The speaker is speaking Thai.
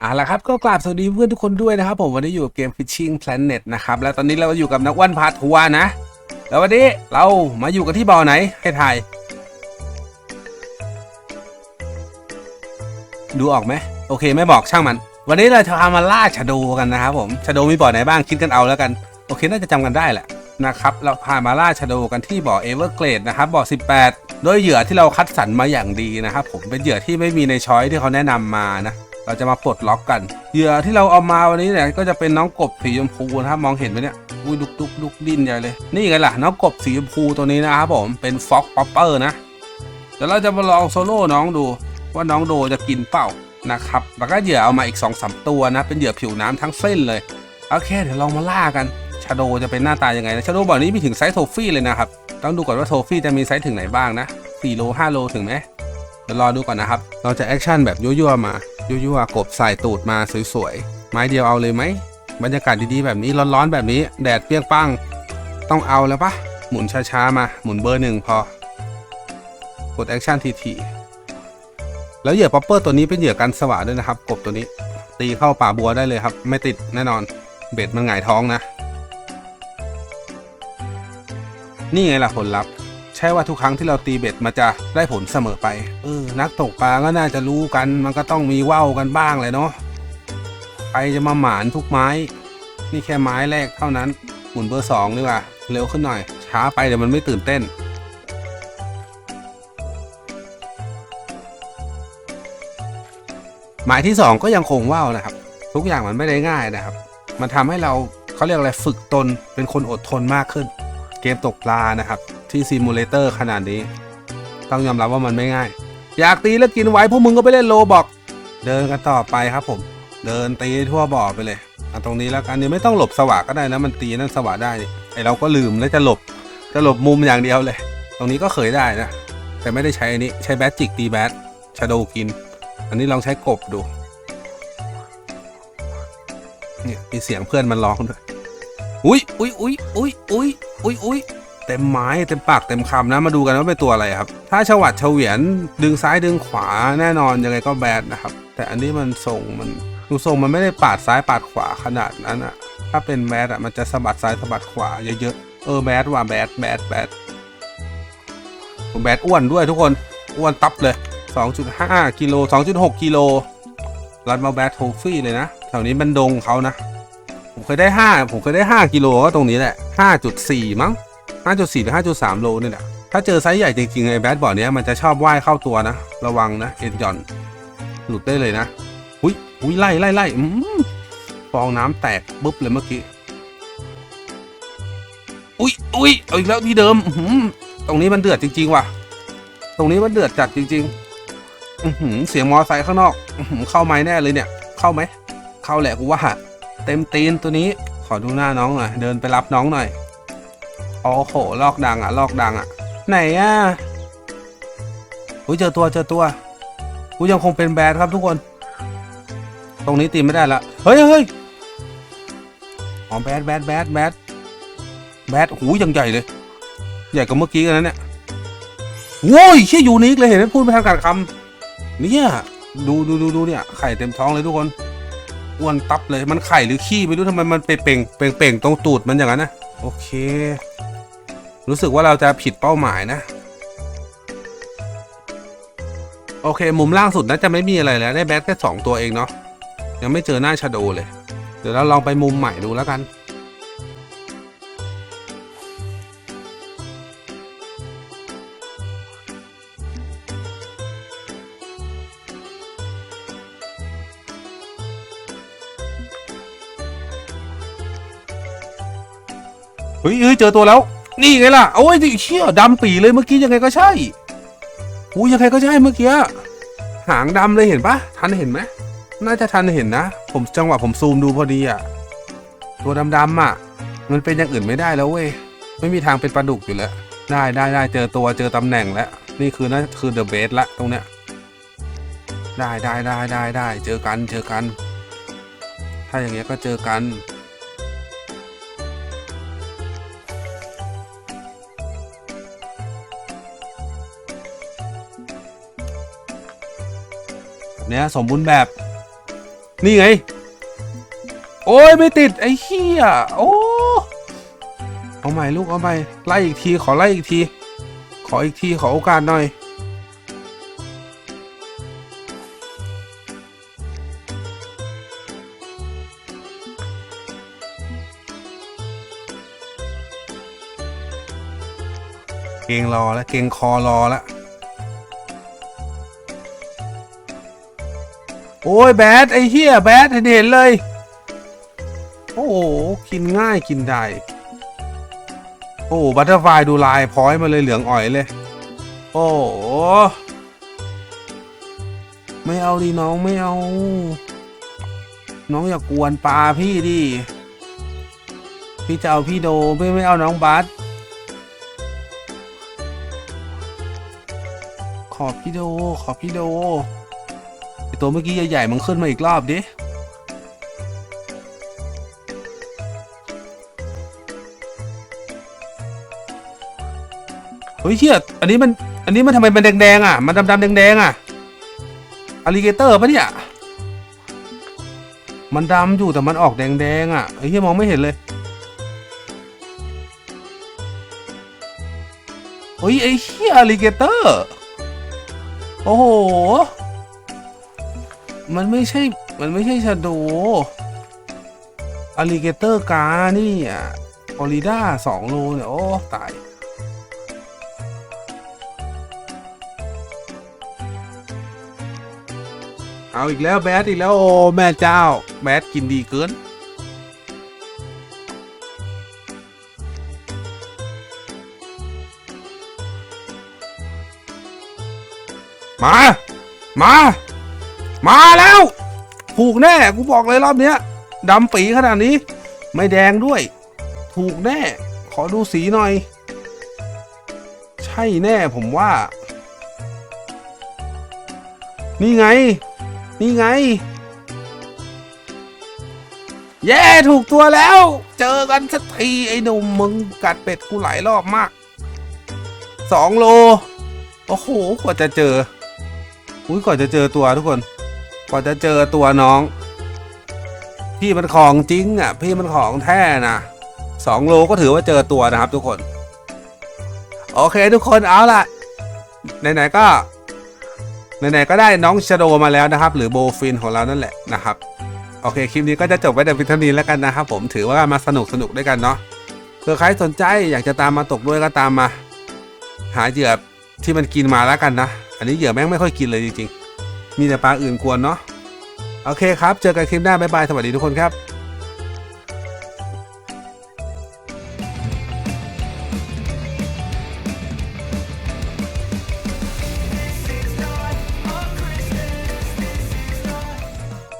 เอาละครับก็กราบสวัสดีเพื่อนทุกคนด้วยนะครับ ผมวันนี้อยู่กับเกม Fishing Planet นะครับแล้วตอนนี้เราอยู่กับนักวันพาทัวร์นะ แล้ววันนี้เรามาอยู่กันที่บ่อไหนให้ถ่ายดูออกไหมโอเคไม่บอกช่างมัน วันนี้เราจะพามาล่าชะโดกันนะครับผมชะโดมีบ่อไหนบ้างคิดกันเอาแล้วกัน โอเคน่าจะจำกันได้แหละนะครับเราพามาล่าชะโดกันที่บ่อเอเวอร์เกรดนะครับบ่อ 18 โดยเหยื่อที่เราคัดสรรมาอย่างดีนะครับผมเป็นเหยื่อที่ไม่มีในช้อยที่เขาแนะนำมานะ เราจะมาปลดล็อกกัน เหยื่อที่เราเอามาวันนี้เนี่ยก็จะเป็นน้องกบสีชมพูนะครับมองเห็นไหมเนี่ยอุ้ยดุกดุกดุกดิ้นใหญ่เลย นี่ไงล่ะน้องกบสีชมพูตัวนี้นะครับผมเป็นฟ็อกป๊อปเปอร์นะเดี๋ยวเราจะมาลองโซโล่น้องดูว่าน้องโดจะกินเปล่านะครับแล้วก็เหยื่อเอามาอีก2อสตัวนะ เป็นเหยื่อผิวน้ำทั้งเส้นเลยโอเคเดี๋ยวลองมาล่ากันชาโดจะเป็นหน้าตายังไงนะชาโดบ่อนี้มีถึงไซส์โทฟี่เลยนะครับต้องดูก่อนว่าโทฟี่จะมีไซส์ถึงไหนบ้างนะ4โล5โลถึงไหมเดี๋ยวรอดูก่อนนะครับเราจะแอคชั่นแบบยั่วๆมา ยั่วๆกบใส่ตูดมาสวยๆ ไม้เดียวเอาเลยไหม บรรยากาศดีๆแบบนี้ร้อนๆแบบนี้ แดดเปรี้ยงปัง ต้องเอาแล้วปะหมุนช้าๆมา หมุนเบอร์หนึ่งพอ กดแอคชั่นทีๆแล้วเหยื่อป๊อปเปอร์ตัวนี้เป็นเหยื่อกันสว่าด้วยนะครับ กบตัวนี้ ตีเข้าป่าบัวได้เลยครับ ไม่ติดแน่นอน เบ็ดมันหงายท้องนะ นี่ไงล่ะผลลัพธ์ ใช่ว่าทุกครั้งที่เราตีเบ็ดมันจะได้ผลเสมอไป เออ นักตกปลาก็น่าจะรู้กัน มันก็ต้องมีว่าวกันบ้างเลยเนาะใครจะมาหมานทุกไม้ นี่แค่ไม้แรกเท่านั้นหมุนเบอร์สองดีกว่าเร็วขึ้นหน่อย ช้าไปเดี๋ยวมันไม่ตื่นเต้น หมายที่สองก็ยังคงว่าวนะครับ ทุกอย่างมันไม่ได้ง่ายนะครับ มันทำให้เราเขาเรียกอะไรฝึกตนเป็นคนอดทนมากขึ้น เกมตกปลานะครับ ที่ซิมูเลเตอร์ขนาดนี้ ต้องยอมรับว่ามันไม่ง่าย อยากตีแล้วกินไว้พวกมึงก็ไปเล่นโลบอก เดินกันต่อไปครับผม เดินตีทั่วบ่อไปเลยเอาตรงนี้แล้วกันนี่ไม่ต้องหลบสว่างก็ได้นะ มันตีนั่นสว่างได้ไอเราก็ลืมแล้วจะหลบจะหลบมุมอย่างเดียวเลย ตรงนี้ก็เคยได้นะ แต่ไม่ได้ใช้อันนี้ใช้แบทจิกตีแบทชาโดกิน อันนี้ลองใช้กบดูเนี่ยมีเสียงเพื่อนมันร้องด้วย อุ้ยอุ้ยอุ้ยอุ้ยอุ้ยอุ้ยอุ้ย เต็มไม้เต็มปากเต็มคำนะมาดูกันว่าเป็นตัวอะไรครับ ถ้าฉวัดเฉวียนดึงซ้ายดึงขวาแน่นอนยังไงก็แบดนะครับ แต่อันนี้มันส่งมันดูทรงมันไม่ได้ปาดซ้ายปาดขวาขนาดนั้นอะถ้าเป็นแบดอะมันจะสะบัดซ้ายสะบัดขวาเยอะๆเออแบดว่ะแบดแบดแบดผมแบดอ้วนด้วยทุกคนอ้วนตับเลย 2.5กิโล2.6กิโลรัดมาแบดโทฟี่เลยนะแถวนี้มันดงเขานะ ผมเคยได้ 5 ผมเคยได้ 5กิโลก็ตรงนี้แหละ 5.4 มั้ง 5.4 หรือ 5.3 โลนี่แหละถ้าเจอไซส์ใหญ่จริงๆไอ้แบดบอร์ดเนี้ยมันจะชอบว่ายเข้าตัวนะ ระวังนะ เอ็นหย่อนหลุดได้เลยนะอุ้ยอุ้ยไล่ไล่ไล่อืมฟองน้ำแตกปุ๊บเลยเมื่อกี้อุ้ยอุ้ยเอาอีกแล้วที่เดิมอืตรงนี้มันเดือดจริง ๆ ว่ะ ตรงนี้มันเดือดจัดจริงๆอืเสียงมอไซค์ข้างนอกอืเข้าไหมแน่เลยเนี่ย เข้าไหม เข้าแหละกูว่า เต็มตีนตัวนี้ ขอดูหน้าน้องหน่อย เดินไปรับน้องหน่อย โอ้โห ลอกดังอะ ลอกดังอะ ไหนอะอุ้ยเจอตัวเจอตัวกูยังคงเป็นแบดครับทุกคน ตรงนี้ตีไม่ได้ละ เฮ้ยเฮ้ยอ๋อแบดแบดแบดแบดแบดหูยังใหญ่เลย ใหญ่กว่าเมื่อกี้กันนะเนี่ยโว้ยเชี่ยยูนิคเลยเห็นไหมพูดไม่ทันขาดคำเนี่ยดูดูดูดูเนี่ย ไข่เต็มท้องเลยทุกคนอ้วนตับเลยมันไข่หรือขี้ไม่รู้ทำไมมันเป่งเป่งเป่งเป่งตรงตูดมันอย่างนั้นนะโอเค รู้สึกว่าเราจะผิดเป้าหมายนะ โอเค มุมล่างสุดน่าจะไม่มีอะไรแล้ว ได้แบทแค่สองตัวเองเนาะยังไม่เจอหน้าชาโดเลย เดี๋ยวเราลองไปมุมใหม่ดูแล้วกัน เฮ้ยเจอตัวแล้ว นี่ไงล่ะโอ้ยเชี่ยดำปีเลยเมื่อกี้ยังไงก็ใช่อู้ยังไงก็ใช่เมื่อกี้หางดำเลยเห็นปะทันเห็นไหมน่าจะทันเห็นนะ ผมจังหวะผมซูมดูพอดีอะตัวดำๆอะมันเป็นอย่างอื่นไม่ได้แล้วเว้ยไม่มีทางเป็นปลาดุกอยู่แล้ว ได้ได้ได้เจอตัวเจอตำแหน่งแล้ว นี่คือนั่นคือเดอะเบสละตรงเนี้ยได้ได้ได้ได้ได้เจอกันเจอกัน ถ้าอย่างเงี้ยก็เจอกัน เนี้ยสมบูรณ์แบบ นี่ไง โอ้ยไม่ติดไอ้เหี้ยโอ้เอาใหม่ลูกเอาใหม่ไล่อีกทีขอไล่อีกที ขออีกทีขอโอกาสหน่อยเก่งรอแล้วเก่งคอรอแล้ว โอ้ยแบดไอ้เหี้ยแบดเห็นเห็นเลย โอ้โห กินง่ายกินได้ โอ้บัตเตอร์ไฟดูลายพอยมาเลยเหลืองอ่อยเลย โอ้ไม่เอาดิน้องไม่เอา น้องอย่ากวนปลาพี่ดิ พี่จะเอาพี่โดไม่ไม่เอาน้องบัสขอพี่โดขอพี่โด ตัวเมื่อกี้ใหญ่ๆมันขึ้นมาอีกรอบดิเฮ้ยเชี่ยอันนี้มัน อันนี้มันทำไมมันแดงๆอะ มันดำๆแดงๆอะอลิเกเตอร์ปะเนี่ย มันดำอยู่แต่มันออกแดงๆอะไอ้เหี้ยมองไม่เห็นเลยเฮ้ยไอ้เหี้ยอลิเกเตอร์ โอ้โห มันไม่ใช่ มันไม่ใช่ชาโดอลิเกเตอร์กานี่อะออริด้าสองโลเนี่ย โอ้ ตาย เอาอีกแล้วแบดอีกแล้ว โอ้ แม่เจ้า แบดกินดีเกินมา มา มาแล้วถูกแน่กูบอกเลยรอบเนี้ยดำปีขนาดนี้ ไม่แดงด้วย ถูกแน่ ขอดูสีหน่อย ใช่แน่ผมว่า นี่ไง นี่ไง แย่ถูกตัวแล้ว เจอกันสักทีไอ้หนุ่มมึงกัดเป็ดกูหลายรอบมากสองโล โอ้โห กว่าจะเจอ อุ้ยกว่าจะเจอตัวทุกคน ว่าจะเจอตัวน้อง พี่มันของจริงอะ พี่มันของแท้นะสองโลก็ถือว่าเจอตัวนะครับ ทุกคน โอเคทุกคนเอาล่ะไหนๆก็ไหนๆก็ได้น้องชโดมาแล้วนะครับ หรือโบฟินของเรานั่นแหละนะครับโอเคคลิปนี้ก็จะจบไว้แต่พียงเท่านีแล้วกันนะครับผมถือว่ามาสนุกสนุกด้วยกันเนาะเผื่อใครสนใจอยากจะตามมาตกด้วยก็ตามมา หาเหยื่อที่มันกินมาแล้วกันนะ อันนี้เหยื่อแม่งไม่ค่อยกินเลยจริงๆ มีแต่ปลาอื่นกวนเนาะโอเคครับ เจอกันคลิปหน้าบ๊ายบาย สวัสดีทุกคนครับ